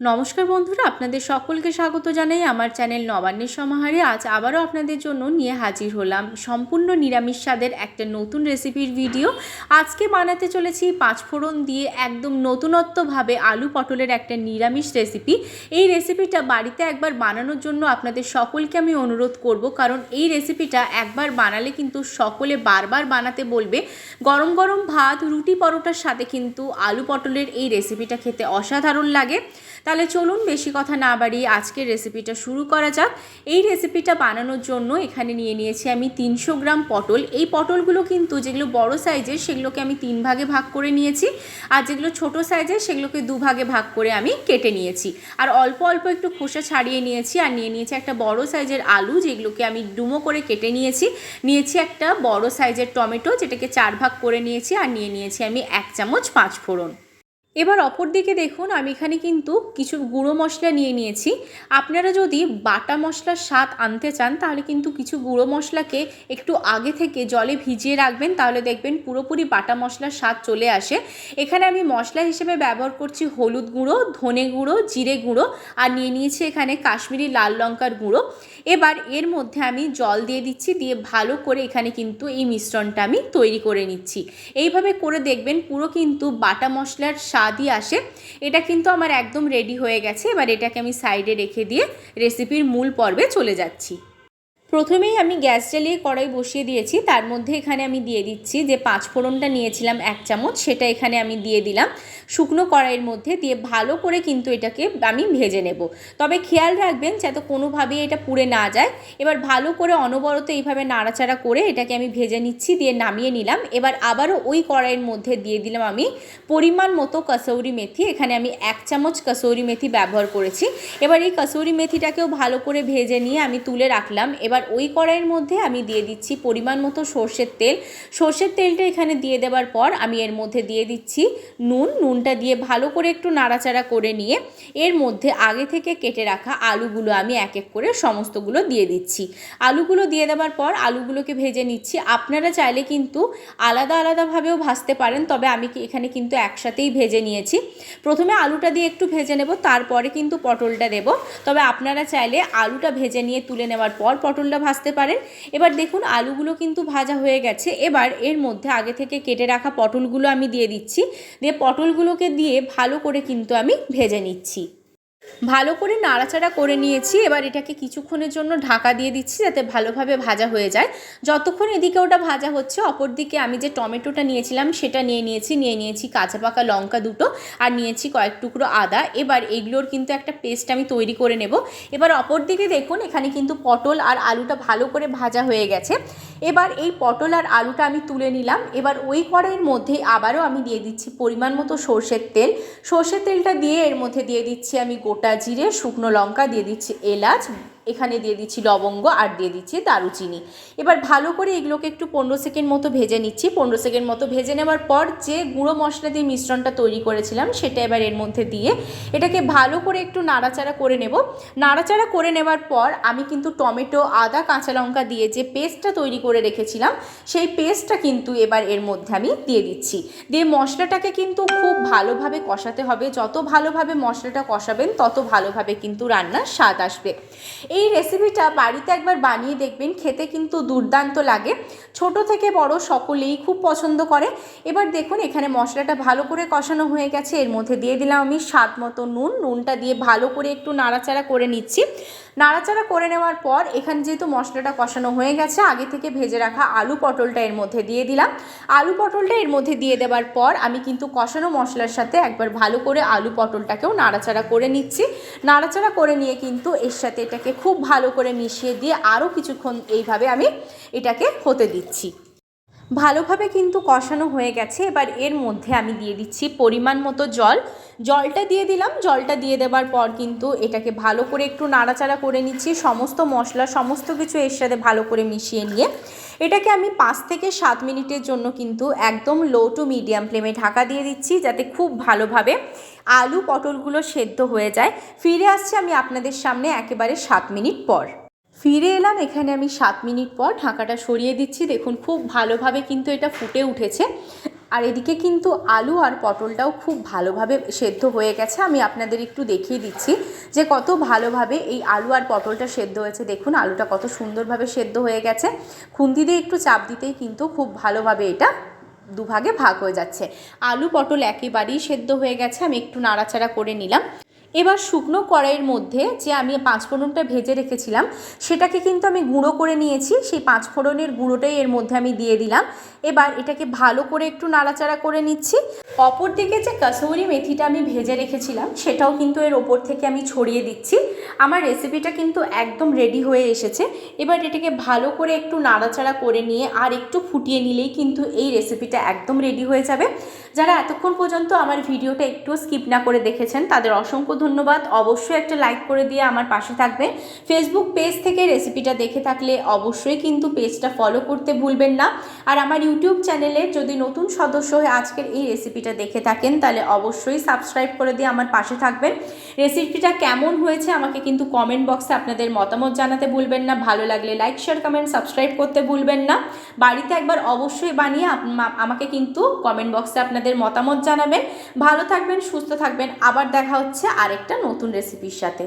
নমস্কার বন্ধুরা, আপনাদের সকলকে স্বাগত জানাই আমার চ্যানেল নবান্নের সমাহারে। আজ আবারও আপনাদের জন্য নিয়ে হাজির হলাম সম্পূর্ণ নিরামিষ স্বাদের একটা নতুন রেসিপির ভিডিও। আজকে বানাতে চলেছি পাঁচফোড়ন দিয়ে একদম নতুনত্বভাবে আলু পটলের একটা নিরামিষ রেসিপি। এই রেসিপিটা বাড়িতে একবার বানানোর জন্য আপনাদের সকলকে আমি অনুরোধ করব, কারণ এই রেসিপিটা একবার বানালে কিন্তু সকলে বারবার বানাতে বলবে। গরম গরম ভাত, রুটি পরোটার সাথে কিন্তু আলু পটলের এই রেসিপিটা খেতে অসাধারণ লাগে। তাহলে চলুন বেশি কথা না বাড়িয়ে আজকের রেসিপিটা শুরু করা যাক। এই রেসিপিটা বানানোর জন্য এখানে নিয়ে নিয়েছি আমি তিনশো গ্রাম পটল। এই পটলগুলো কিন্তু যেগুলো বড় সাইজের সেগুলোকে আমি তিন ভাগে ভাগ করে নিয়েছি। আর যেগুলো ছোট সাইজের সেগুলোকে দু ভাগে ভাগ করে আমি কেটে নিয়েছি। আর অল্প অল্প একটু খোসা ছাড়িয়ে নিয়েছি আর নিয়ে নিয়েছি একটা বড় সাইজের আলু যেগুলোকে আমি ডুমো করে কেটে নিয়েছি। নিয়েছি একটা বড় সাইজের টমেটো যেটাকে চার ভাগ করে নিয়েছি আর নিয়ে নিয়েছি আমি এক চামচ পাঁচ ফোড়ন এবার অপর দিকে দেখুন, আমি এখানে কিন্তু কিছু গুঁড়ো মশলা নিয়ে নিয়েছি। আপনারা যদি বাটা মশলার স্বাদ আনতে চান, তাহলে কিন্তু কিছু গুঁড়ো মশলাকে একটু আগে থেকে জলে ভিজিয়ে রাখবেন, তাহলে দেখবেন পুরোপুরি বাটা মশলার স্বাদ চলে আসে। এখানে আমি মশলা হিসেবে ব্যবহার করছি হলুদ গুঁড়ো, ধনে গুঁড়ো, জিরে গুঁড়ো, আর নিয়ে নিয়েছি এখানে কাশ্মীরি লাল লঙ্কার গুঁড়ো। এবার এর মধ্যে আমি জল দিয়ে দিচ্ছি, দিয়ে ভালো করে এখানে কিন্তু এই মিশ্রণটা আমি তৈরি করে নিচ্ছি। এইভাবে করে দেখবেন পুরো কিন্তু বাটা মশলার স্বাদই আসে। এটা কিন্তু আমার একদম রেডি হয়ে গেছে। এবার এটাকে আমি সাইডে রেখে দিয়ে রেসিপির মূল পর্বে চলে যাচ্ছি। প্রথমেই আমি গ্যাস জ্বালিয়ে কড়াই বসিয়ে দিয়েছি। তার মধ্যে এখানে আমি দিয়ে দিচ্ছি যে পাঁচ ফোড়নটা নিয়েছিলাম এক চামচ, সেটা এখানে আমি দিয়ে দিলাম। শুকনো কড়াইয়ের মধ্যে দিয়ে ভালো করে কিন্তু এটাকে আমি ভেজে নেব। তবে খেয়াল রাখবেন যাতে কোনোভাবেই এটা পুড়ে না যায়। এবার ভালো করে অনবরত এইভাবে নাড়াচাড়া করে এটাকে আমি ভেজে নিচ্ছি, দিয়ে নামিয়ে নিলাম। এবার আবারও ওই কড়াইয়ের মধ্যে দিয়ে দিলাম আমি পরিমাণ মতো কসৌরি মেথি। এখানে আমি এক চামচ কসৌরি মেথি ব্যবহার করেছি। এবার এই কসৌরি মেথিটাকেও ভালো করে ভেজে নিয়ে আমি তুলে রাখলাম। এবার এবার ওই কড়াইয়ের মধ্যে আমি দিয়ে দিচ্ছি পরিমাণ মতো সর্ষের তেল। সর্ষের তেলটা এখানে দিয়ে দেওয়ার পর আমি এর মধ্যে দিয়ে দিচ্ছি নুন। নুনটা দিয়ে ভালো করে একটু নাড়াচাড়া করে নিয়ে এর মধ্যে আগে থেকে কেটে রাখা আলুগুলো আমি এক এক করে সমস্তগুলো দিয়ে দিচ্ছি। আলুগুলো দিয়ে দেওয়ার পর আলুগুলোকে ভেজে নিচ্ছি। আপনারা চাইলে কিন্তু আলাদা আলাদাভাবেও ভাজতে পারেন, তবে আমি এখানে কিন্তু একসাথেই ভেজে নিয়েছি। প্রথমে আলুটা দিয়ে একটু ভেজে নেব, তারপরে কিন্তু পটলটা দেব। তবে আপনারা চাইলে আলুটা ভেজে নিয়ে তুলে নেওয়ার পর পটল পটলটা ভাজতে পারেন। এবার দেখুন, আলুগুলো কিন্তু ভাজা হয়ে গেছে। এবার এর মধ্যে আগে থেকে কেটে রাখা পটলগুলো আমি দিয়ে দিচ্ছি। দিয়ে পটলগুলোকে দিয়ে ভালো করে কিন্তু আমি ভেজে নিচ্ছি। ভালো করে নাড়াচাড়া করে নিয়েছি। এবার এটাকে কিছুক্ষণের জন্য ঢাকা দিয়ে দিচ্ছি যাতে ভালোভাবে ভাজা হয়ে যায়। যতক্ষণ এদিকে ওটা ভাজা হচ্ছে, অপর দিকে আমি যে টমেটোটা নিয়েছিলাম সেটা নিয়ে নিয়েছি নিয়ে নিয়েছি কাঁচা পাকা লঙ্কা দুটো আর নিয়েছি কয়েক টুকরো আদা। এবার এগুলোর কিন্তু একটা পেস্ট আমি তৈরি করে নেব। এবার অপর দিকে দেখুন, এখানে কিন্তু পটল আর আলুটা ভালো করে ভাজা হয়ে গেছে। এবার এই পটল আর আলুটা আমি তুলে নিলাম। এবার ওই কড়াইয়ের মধ্যে আবারও আমি দিয়ে দিচ্ছি পরিমাণ মতো সর্ষের তেল। সর্ষের তেলটা দিয়ে এর মধ্যে দিয়ে দিচ্ছি আমি গোটা জিরে শুকনো লঙ্কা দিয়ে দিচ্ছি এলাচ এখানে দিয়ে দিচ্ছি লবঙ্গ আর দিয়ে দিচ্ছি দারুচিনি। এবার ভালো করে এগুলোকে একটু পনেরো সেকেন্ড মতো ভেজে নিচ্ছি। পনেরো সেকেন্ড মতো ভেজে নেওয়ার পর যে গুঁড়ো মশলা দিয়ে মিশ্রণটা তৈরি করেছিলাম, সেটা এবার এর মধ্যে দিয়ে এটাকে ভালো করে একটু নাড়াচাড়া করে নেব। নাড়াচাড়া করে নেওয়ার পর আমি কিন্তু টমেটো, আদা, কাঁচা লঙ্কা দিয়ে যে পেস্টটা তৈরি করে রেখেছিলাম, সেই পেস্টটা কিন্তু এবার এর মধ্যে আমি দিয়ে দিচ্ছি। দিয়ে মশলাটাকে কিন্তু খুব ভালোভাবে কষাতে হবে। যত ভালোভাবে মশলাটা কষাবেন, তত ভালোভাবে কিন্তু রান্নার স্বাদ আসবে। এই রেসিপিটা বাড়িতে একবার বানিয়ে দেখবেন, খেতে কিন্তু দুর্দান্ত লাগে। ছোট থেকে বড় সকলেই খুব পছন্দ করে। এবার দেখুন, এখানে মশলাটা ভালো করে কষানো হয়ে গেছে। এর মধ্যে দিয়ে দিলাম আমি স্বাদ মতো নুন। নুনটা দিয়ে ভালো করে একটু নাড়াচাড়া করে নিচ্ছি। নাড়াচাড়া করে নেওয়ার পর, এখানে যেহেতু মশলাটা কষানো হয়ে গেছে, আগে থেকে ভেজে রাখা আলু পটলটা এর মধ্যে দিয়ে দিলাম। আলু পটলটা এর মধ্যে দিয়ে দেওয়ার পর, আমি কিন্তু কষানো মশলার সাথে একবার ভালো করে আলু পটলটাকেও নাড়াচাড়া করে নিচ্ছি। নাড়াচাড়া করে নিয়ে কিন্তু এর সাথে এটাকে খুব ভালো করে মিশিয়ে দিয়ে আরও কিছুক্ষণ এইভাবে আমি এটাকে হতে দিচ্ছি। ভালোভাবে কিন্তু কষানো হয়ে গেছে। এবার এর মধ্যে আমি দিয়ে দিচ্ছি পরিমাণ মতো জল। জলটা দিয়ে দিলাম। জলটা দিয়ে দেওয়ার পর কিন্তু এটাকে ভালো করে একটু নাড়াচাড়া করে নিচ্ছি। সমস্ত মশলা, সমস্ত কিছু এর সাথে ভালো করে মিশিয়ে নিয়ে। এটাকে আমি পাঁচ থেকে সাত মিনিটের জন্য কিন্তু একদম লো টু মিডিয়াম ফ্লেমে ঢাকা দিয়ে দিচ্ছি যাতে খুব ভালোভাবে আলু পটলগুলো সেদ্ধ হয়ে যায়। ফিরে আসছি আমি আপনাদের সামনে একেবারে সাত মিনিট পর। ফিরে এলাম, এখানে আমি সাত মিনিট পর ঢাকাটা সরিয়ে দিচ্ছি। দেখুন, খুব ভালোভাবে কিন্তু এটা ফুটে উঠেছে। আর এদিকে কিন্তু আলু আর পটলটাও খুব ভালোভাবে সেদ্ধ হয়ে গেছে। আমি আপনাদের একটু দেখিয়ে দিচ্ছি যে কত ভালোভাবে এই আলু আর পটলটা সেদ্ধ হয়েছে। দেখুন, আলুটা কত সুন্দরভাবে সেদ্ধ হয়ে গেছে। খুন্তি দিয়ে একটু চাপ দিতেই কিন্তু খুব ভালোভাবে এটা দুভাগে ভাগ হয়ে যাচ্ছে। আলু, পটল একেবারেই সেদ্ধ হয়ে গেছে। আমি একটু নাড়াচাড়া করে নিলাম। এবার শুকনো কড়াইয়ের মধ্যে যে আমি পাঁচ ফোড়নটা ভেজে রেখেছিলাম, সেটাকে কিন্তু আমি গুঁড়ো করে নিয়েছি। সেই পাঁচ ফোড়নের গুঁড়োটাই এর মধ্যে আমি দিয়ে দিলাম। এবার এটাকে ভালো করে একটু নাড়াচাড়া করে নিচ্ছি। অপর দিকে যে কাসৌরি মেথিটা আমি ভেজে রেখেছিলাম, সেটাও কিন্তু এর ওপর থেকে আমি ছড়িয়ে দিচ্ছি। আমার রেসিপিটা কিন্তু একদম রেডি হয়ে এসেছে। এবার এটাকে ভালো করে একটু নাড়াচাড়া করে নিয়ে আর একটু ফুটিয়ে নিলেই কিন্তু এই রেসিপিটা একদম রেডি হয়ে যাবে। যারা এতক্ষণ পর্যন্ত আমার ভিডিওটা একটু স্কিপ না করে দেখেছেন, তাদের অসংখ্য ধন্যবাদ। অবশ্যই একটা লাইক করে দিয়ে আমার পাশে থাকবেন ফেসবুক পেজ থেকে রেসিপিটা দেখে থাকলে অবশ্যই কিন্তু পেজটা ফলো করতে ভুলবেন না। আর আমার ইউটিউব চ্যানেলে যদি নতুন সদস্য হয়ে আজকের এই রেসিপিটা দেখে থাকেন, তাহলে অবশ্যই সাবস্ক্রাইব করে দিয়ে আমার পাশে থাকবেন। রেসিপিটা কেমন হয়েছে আমাকে কিন্তু কমেন্ট বক্সে আপনাদের মতামত জানাতে ভুলবেন না। ভালো লাগলে লাইক শেয়ার কমেন্ট সাবস্ক্রাইব করতে ভুলবেন না। বাড়িতে একবার অবশ্যই বানিয়ে আমাকে কিন্তু কমেন্ট বক্সে আপনাদের মতামত জানাবেন। ভালো থাকবেন সুস্থ থাকবেন। আবার দেখা হচ্ছে আরেকটা নতুন রেসিপির সাথে।